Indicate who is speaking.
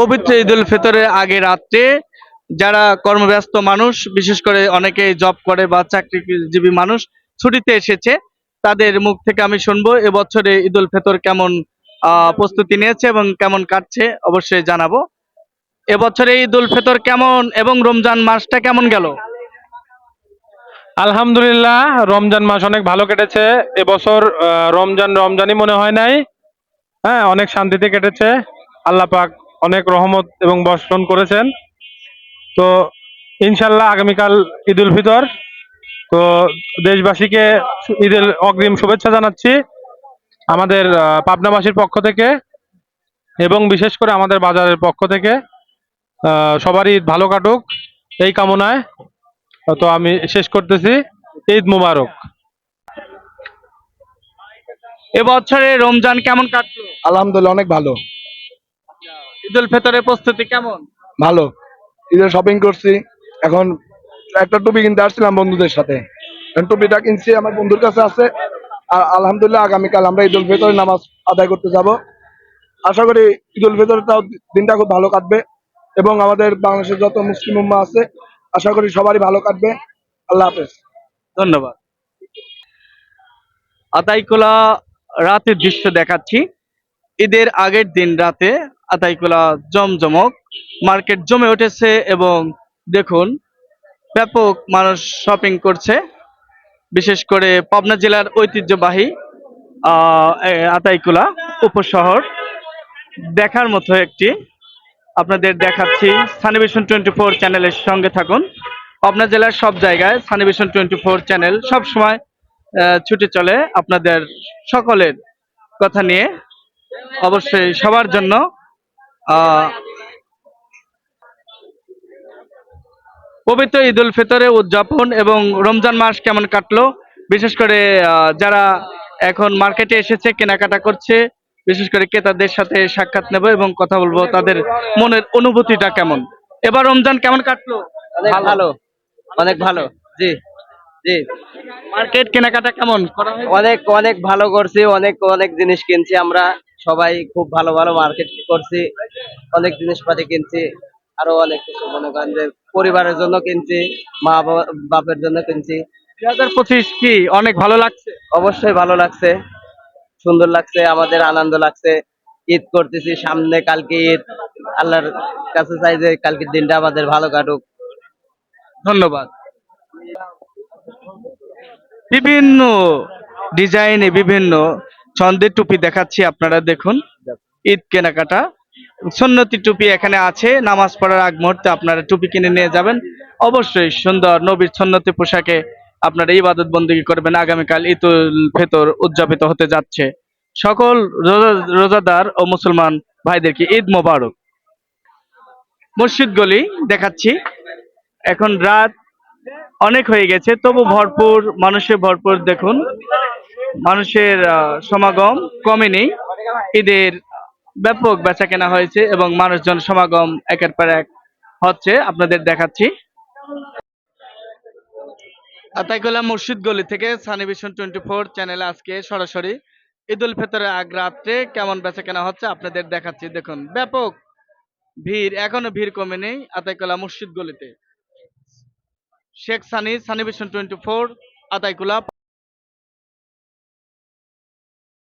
Speaker 1: পবিত্র ঈদ উল ফিতরের আগে রাত্রে যারা কর্মব্যস্ত মানুষ, বিশেষ করে অনেকে জব করে বা চাকরিজীবী মানুষ, ছুটিতে এসেছে, তাদের মুখ থেকে আমি শুনব এবছরে ঈদ উল ফিতর কেমন প্রস্তুতি নিয়েছে এবং কেমন কাটছে অবশ্যই জানাব। এবছরে ঈদ উল ফিতর কেমন এবং রমজান মাসটা কেমন গেল?
Speaker 2: আলহামদুলিল্লাহ, রমজান মাস অনেক ভালো কেটেছে। এবছর রমজান রমজানই মনে হয় নাই। হ্যাঁ অনেক শান্তিতে কেটেছে। আল্লাহ পাক অনেক রহমত এবং বর্ষণ করেছেন। তো ইনশাল্লাহ আগামীকাল ঈদ উল ফিতর। তো দেশবাসীকে ঈদের অগ্রিম শুভেচ্ছা জানাচ্ছি আমাদের পাবনাবাসীর পক্ষ থেকে এবং বিশেষ করে আমাদের বাজারের পক্ষ থেকে। সবারই ঈদ ভালো কাটুক এই কামনায়। তো আমি শেষ করতেছি। ঈদ মুবারক।
Speaker 1: এবছরে রমজান কেমন কাটলো?
Speaker 3: আলহামদুলিল্লাহ অনেক ভালো।
Speaker 1: ঈদ উল ফিতরের প্রস্তুতি কেমন?
Speaker 3: ভালো। ঈদের শপিং করছি। এখন একটা টুপি কিনতে আসছিলাম বন্ধুদের সাথে। টুপিটা কিনছি আমার বন্ধুর কাছে আছে। আর আলহামদুলিল্লাহ আগামীকাল আমরা ঈদ উল ফিতরের নামাজ আদায় করতে যাব। আশা করি ঈদ উল ফিতরটাও দিনটা খুব ভালো কাটবে। এবং আমাদের বাংলাদেশের যত মুসলিম উম্মা আছে আশা করি সবারই ভালো কাটবে। আল্লাহ হাফেজ।
Speaker 1: ধন্যবাদ। আতাইকুলা রাতের দৃশ্য দেখাচ্ছি। ঈদের আগের দিন রাতে আতাইকুলা জমজমক, মার্কেট জমে উঠেছে এবং দেখুন, ব্যাপক মানুষ শপিং করছে। বিশেষ করে পাবনা জেলার ঐতিহ্যবাহী আতাইকুলা উপশহর। দেখার মতো একটি আপনাদের দেখাচ্ছি সানিভিশন টোয়েন্টি ফোর চ্যানেলের সঙ্গে থাকুন। পাবনা জেলার সব জায়গায় সানিভিশন টোয়েন্টি ফোর চ্যানেল সবসময় ছুটে চলে আপনাদের সকলের কথা নিয়ে। অবশ্যই সবার জন্য পবিত্র ঈদ উল ফিতরে উদযাপন এবং রমজান মাস কেমন কাটলো? বিশেষ করে আহ, যারা এখন মার্কেটে এসেছে কেনাকাটা করছে বিশেষ করে ক্রেতাদের সাথে সাক্ষাৎ নেব এবং কথা বলব তাদের মনের অনুভূতিটা কেমন? এবার রমজান কেমন কাটলো?
Speaker 4: ভালো। অনেক ভালো। জি জি।
Speaker 1: মার্কেট কেনাকাটা কেমন?
Speaker 4: অনেক অনেক ভালো করছি অনেক অনেক জিনিস কিনছি আমরা। সবাই খুব ভালো ভালো মার্কেট করছি অনেক জিনিসপাতি কিনছি আরও অনেক কিছু মনে করেন যে পরিবারের জন্য কিনছি মা বাবা- বাপের জন্য কিনছি।
Speaker 1: দুই হাজার পঁচিশ কি অনেক ভালো লাগছে?
Speaker 4: অবশ্যই ভালো লাগছে সুন্দর লাগছে আমাদের আনন্দ লাগছে। ঈদ করতেছি সামনে কালকে ঈদ আল্লাহর কাছে চাই যে কালকের দিনটা আমাদের ভালো কাটুক।
Speaker 1: ধন্যবাদ। বিভিন্ন ডিজাইনে বিভিন্ন ছন্দের টুপি দেখাচ্ছি, আপনারা দেখুন। ঈদ কেনাকাটা। সুন্নতি টুপি এখানে আছে, নামাজ পড়ার আগ মুহূর্তে আপনারা টুপি কিনে নিয়ে যাবেন। অবশ্যই সুন্দর নবীর সুন্নতি পোশাকে আপনারা ইবাদত বন্দী করবেন। আগামীকাল ঈদ উল ফিতর উদযাপিত হতে যাচ্ছে। সকল রোজা- রোজাদার ও মুসলমান ভাইদেরকে ঈদ মোবারক। মসজিদ গলি দেখাচ্ছি। এখন রাত অনেক হয়ে গেছে, তবু ভরপুর মানুষে ভরপুর, দেখুন। মানুষের সমাগম কমেনি। ঈদের ব্যাপক বেচা কেনা হয়েছে এবং মানুষজন সমাগম একের পর এক হচ্ছে। আপনাদের দেখাচ্ছি। আতাইকুলা মসজিদ গলি থেকে সানিভিশন টোয়েন্টি ফোর চ্যানেলে আজকে সরাসরি ঈদ উল ফিতরের আগ রাত্রে কেমন বেচা কেনা হচ্ছে আপনাদের দেখাচ্ছি। দেখুন, ব্যাপক ভিড়, এখনও ভিড় কমে কমেনি আতাইকুলা মসজিদ গলিতে। Sheikh Sani Sanivision twenty four Ataikula